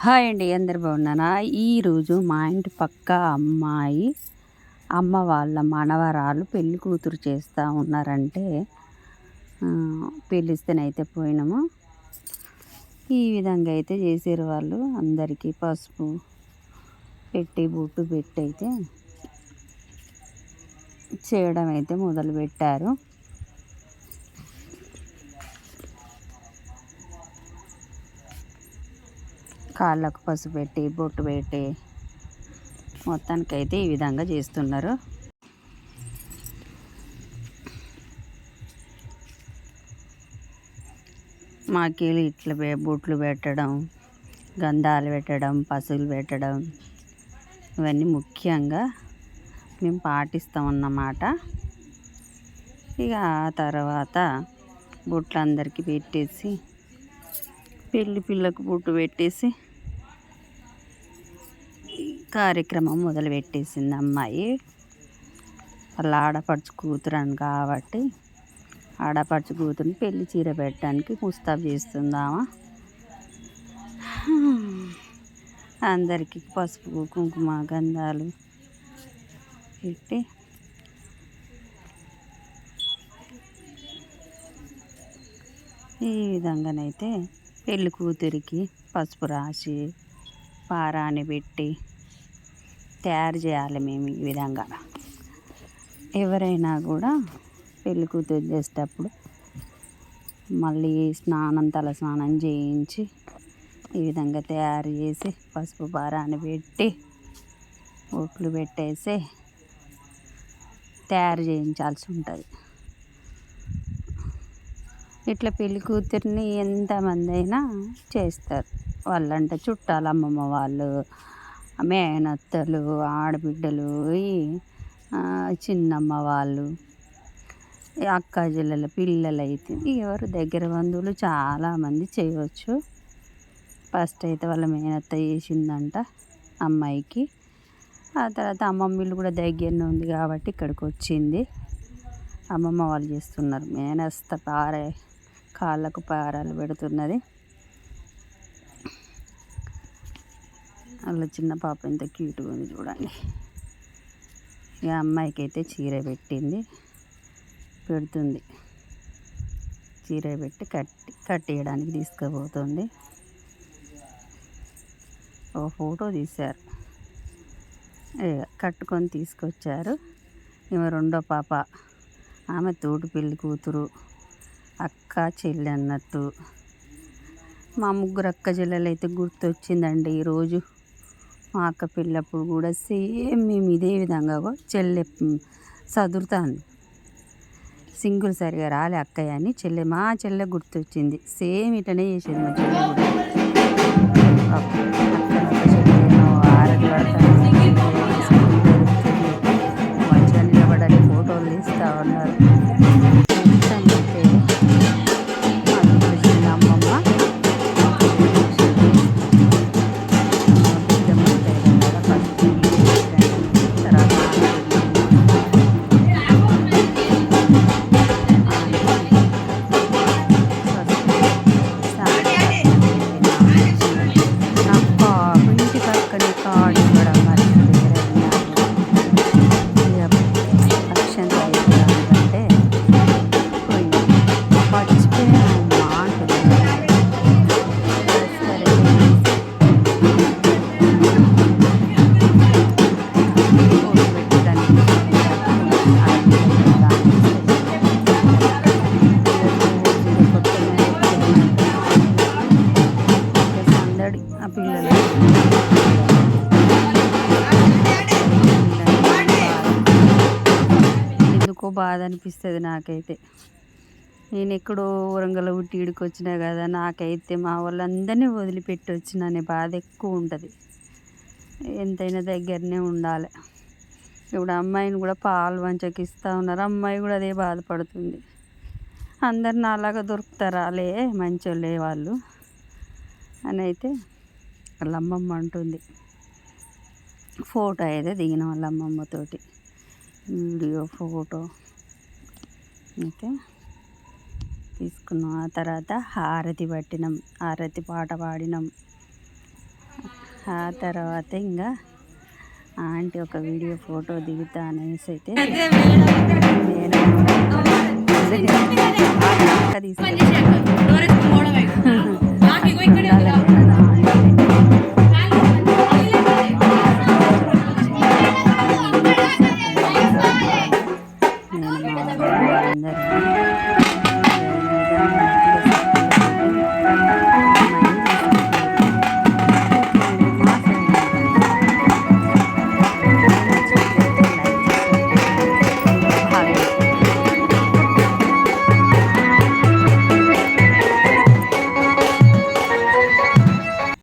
Hi అండి అందరు బాగున్నానా ఈరోజు మా ఇంటి పక్క అమ్మాయి అమ్మ వాళ్ళ మనవరాలు పెళ్ళి కూతురు చేస్తూ ఉన్నారంటే పిలిస్తేనైతే పోయినాము. ఈ విధంగా అయితే చేసారు వాళ్ళు. అందరికీ పసుపు పెట్టి బొట్టు పెట్టి అయితే చేయడం అయితే మొదలు పెట్టారు కాళ్ళకు పసుపు పెట్టి బొట్టు పెట్టి మొత్తానికైతే ఈ విధంగా చేస్తున్నారు. మాకేళ్ళు ఇట్లా బొట్లు పెట్టడం గంధాలు పెట్టడం పసులు పెట్టడం ఇవన్నీ ముఖ్యంగా మేము పాటిస్తాం అన్నమాట. ఇక ఆ తర్వాత బొట్లు అందరికీ పెట్టేసి పెళ్ళి పిల్లకు బొట్టు పెట్టేసి కార్యక్రమం మొదలుపెట్టేసింది అమ్మాయి. వాళ్ళ ఆడపడుచు కూతురని కాబట్టి ఆడపడుచు కూతురుని పెళ్ళి చీర పెట్టడానికి ముస్తాబ్ చేస్తుందామా అందరికీ పసుపు కుంకుమ గంధాలు పెట్టి ఈ విధంగానైతే పెళ్ళి కూతురికి పసుపు రాసి పారాని పెట్టి తయారు చేయాలి మేము ఈ విధంగా. ఎవరైనా కూడా పెళ్ళి కూతురు చేసేటప్పుడు మళ్ళీ స్నానం తల స్నానం చేయించి ఈ విధంగా తయారు చేసి పసుపు పారాన్ని పెట్టి బొట్లు పెట్టేసి తయారు చేయించాల్సి ఉంటుంది. ఇట్లా పెళ్ళి కూతుర్ని ఎంతమంది అయినా చేస్తారు. వాళ్ళంటే చుట్టాలు అమ్మమ్మ వాళ్ళు మేనత్తలు ఆడబిడ్డలు చిన్నమ్మ వాళ్ళు అక్క చెల్లెల పిల్లలు అయితే ఎవరు దగ్గర బంధువులు చాలామంది చేయవచ్చు. ఫస్ట్ అయితే వాళ్ళ మేనత్త చేసిందంట అమ్మాయికి. ఆ తర్వాత అమ్మమ్మ కూడా దగ్గరనే ఉంది కాబట్టి ఇక్కడికి వచ్చింది. అమ్మమ్మ వాళ్ళు చేస్తున్నారు. మేనస్త పారే కాళ్ళకు పారాలు పెడుతున్నది. అలా చిన్న పాప ఎంత క్యూట్గా ఉంది చూడండి. ఇక అమ్మాయికి అయితే చీర పెట్టింది. పెడుతుంది. చీర పెట్టి కట్టి కట్టేయడానికి తీసుకుపోతుంది. ఒక ఫోటో తీశారు. కట్టుకొని తీసుకొచ్చారు. ఈమె రెండో పాప. ఆమె తోటి పెళ్ళి కూతురు. అక్క చెల్లి అన్నట్టు. మా ముగ్గురు అక్క చెల్లెలు అయితే గుర్తొచ్చిందండి ఈరోజు. మా అక్క పెళ్ళప్పుడు కూడా సేమ్ మేము ఇదే విధంగా చెల్లె చదురుతాను సింగుల్ సరిగా రాలే అక్కయ్య అని చెల్లె మా చెల్లె గుర్తొచ్చింది. సేమ్ ఇటనే చేసేది మా చెల్లె Talk. బాధ అనిపిస్తుంది నాకైతే. నేను ఎక్కడో వరంగల్ పుట్టి ఇడికి వచ్చినా కదా నాకైతే మా వాళ్ళందరినీ వదిలిపెట్టి వచ్చిన అనే బాధ ఎక్కువ ఉంటుంది ఎంతైనా దగ్గరనే ఉండాలి. ఇప్పుడు అమ్మాయిని కూడా పాలు మంచకి ఇస్తూ ఉన్నారు అమ్మాయి కూడా అదే బాధపడుతుంది. అందరు నాలాగా దొరుకుతారా లే మంచోళ్ళే వాళ్ళు అని అయితే వాళ్ళ అమ్మమ్మ అంటుంది. ఫోటో అయితే దిగిన వాళ్ళ అమ్మమ్మతోటి వీడియో ఫోటో. అయితే తీసుకున్నాం. ఆ తర్వాత హారతి పట్టినాం. హారతి పాట పాడినాం. ఆ తర్వాత ఇంకా ఆంటీ ఒక వీడియో ఫోటో దిగుతా అనేసి అయితే నేను తీసుకున్నాను